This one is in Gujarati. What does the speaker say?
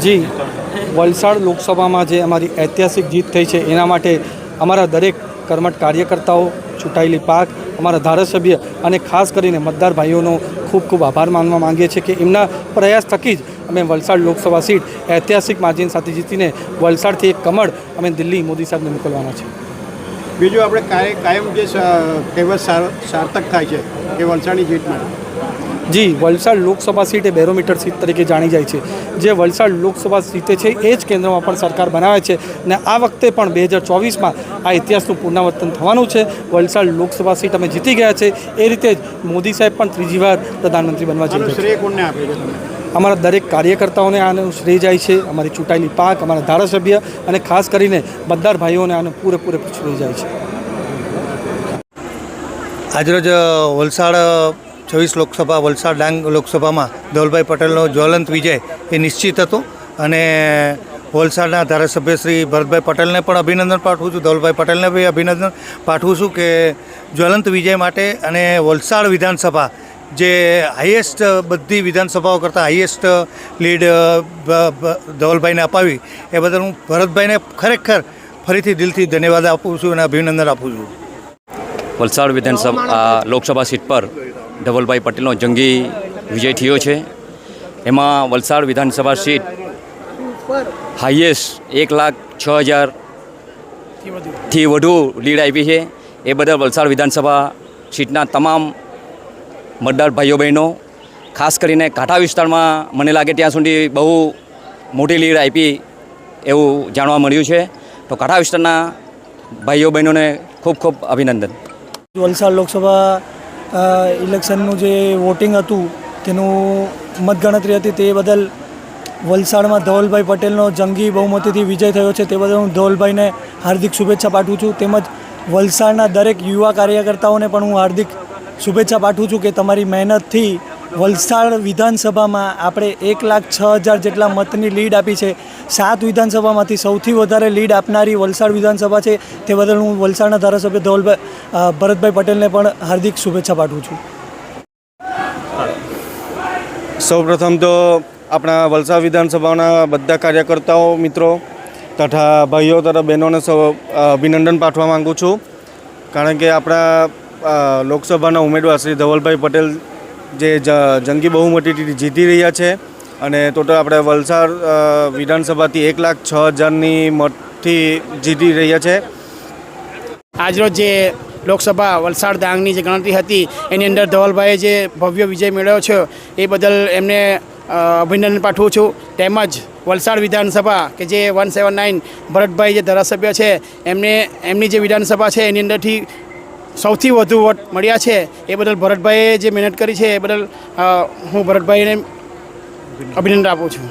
જી વલસાડ લોકસભામાં જે અમારી ઐતિહાસિક જીત થઈ છે એના માટે અમારા દરેક કર્મઠ કાર્યકર્તાઓ ચૂંટાયેલી પાક અમારા ધારાસભ્ય અને ખાસ કરીને મતદાર ભાઈઓનો ખૂબ ખૂબ આભાર માનવા માંગીએ છીએ કે એમના પ્રયાસ થકી જ અમે વલસાડ લોકસભા સીટ ઐતિહાસિક માર્જિન સાથે જીતીને વલસાડથી એક કમળ અમે દિલ્હી મોદી સાહેબને મોકલવાના છે બીજું આપણે કાય- કાયમ જે કહેવત સાર્થક થાય છે કે વલસાડની જીત માટે. જી વલસાડ લોકસભા સીટ એ બેરોમીટર સીટ તરીકે જાણી જાય છે. જે વલસાડ લોકસભા સીટે છે એ જ કેન્દ્રમાં પણ સરકાર બનાવે છે અને આ વખતે પણ બે હજાર ચોવીસમાં આ ઇતિહાસનું પુનરાવર્તન થવાનું છે. વલસાડ લોકસભા સીટ અમે જીતી ગયા છે. એ રીતે જ મોદી સાહેબ પણ ત્રીજી વાર પ્રધાનમંત્રી બનવા જઈ રહ્યા છે. અમારા દરેક કાર્યકર્તાઓને આનું શ્રેય જાય છે. અમારી ચૂંટાયેલી પાક અમારા ધારાસભ્ય અને ખાસ કરીને મતદાર ભાઈઓને આનો પૂરેપૂરે શ્રેય જાય છે. આજરોજ વલસાડ છવ્વીસ લોકસભા, વલસાડ ડાંગ લોકસભામાં ધવલભાઈ પટેલનો જ્વલંત વિજય એ નિશ્ચિત હતો. અને વલસાડના ધારાસભ્ય શ્રી ભરતભાઈ પટેલને પણ અભિનંદન પાઠવું છું. ધવલભાઈ પટેલને બી અભિનંદન પાઠવું છું કે જ્વલંત વિજય માટે અને વલસાડ વિધાનસભા જે હાઈએસ્ટ બધી વિધાનસભાઓ કરતાં હાઈએસ્ટ લીડ ધવલભાઈને અપાવી એ બદલ હું ભરતભાઈને ખરેખર ફરીથી દિલથી ધન્યવાદ આપું છું અને અભિનંદન આપું છું. વલસાડ વિધાનસભા, લોકસભા સીટ પર ધવલભાઈ પટેલનો જંગી વિજય થયો છે. એમાં વલસાડ વિધાનસભા સીટ હાઈએસ્ટ એક લાખ છ હજારથી વધુ લીડ આપી છે. એ બદલ વલસાડ વિધાનસભા સીટના તમામ મતદાર ભાઈઓ બહેનો, ખાસ કરીને કાંઠા વિસ્તારમાં મને લાગે ત્યાં સુધી બહુ મોટી લીડ આપી એવું જાણવા મળ્યું છે. તો કાંઠા વિસ્તારના ભાઈઓ બહેનોને ખૂબ ખૂબ અભિનંદન. વલસાડ લોકસભા ઇલેક્શનનું જે વોટિંગ હતું, તેનું મતગણતરી હતી તે બદલ વલસાડમાં ધવલભાઈ પટેલનો જંગી બહુમતીથી વિજય થયો છે તે બદલ હું ધવલભાઈને હાર્દિક શુભેચ્છા પાઠવું છું. તેમજ વલસાડના દરેક યુવા કાર્યકર્તાઓને પણ હું હાર્દિક શુભેચ્છા પાઠવું છું કે તમારી મહેનતથી વલસાડ વિધાનસભામાં આપણે એક લાખ છ હજાર જેટલા મતની લીડ આપી છે. સાત વિધાનસભામાંથી સૌથી વધારે લીડ આપનારી વલસાડ વિધાનસભા છે. તે બદલ હું વલસાડના ધારાસભ્ય ધવલભાઈ ભરતભાઈ પટેલને પણ હાર્દિક શુભેચ્છા પાઠવું છું. સૌપ્રથમ તો આપણા વલસાડ વિધાનસભાના બધા કાર્યકર્તાઓ, મિત્રો તથા ભાઈઓ તથા બહેનોને સૌ અભિનંદન પાઠવા માગું છું. કારણ કે આપણા લોકસભાના ઉમેદવાર શ્રી ધવલભાઈ પટેલ જે જંગી બહુમતીથી જીતી રહ્યા છે અને ટોટલ આપણે વલસાડ વિધાનસભાથી એક લાખ છ હજારની મતથી જીતી રહ્યા છે. આજરોજ જે લોકસભા વલસાડ ડાંગની જે ગણતરી હતી, એની અંદર ધવલભાઈએ જે ભવ્ય વિજય મેળવ્યો છે, એ બદલ એમને અભિનંદન પાઠવું છું. તેમજ વલસાડ વિધાનસભા કે જે વન સેવન નાઇન ભરતભાઈ જે ધારાસભ્ય છે, એમને, એમની જે વિધાનસભા છે, એની અંદરથી સૌથી વધુ વોટ મળ્યા છે એ બદલ ભરતભાઈએ જે મહેનત કરી છે એ બદલ હું ભરતભાઈને અભિનંદન આપું છું.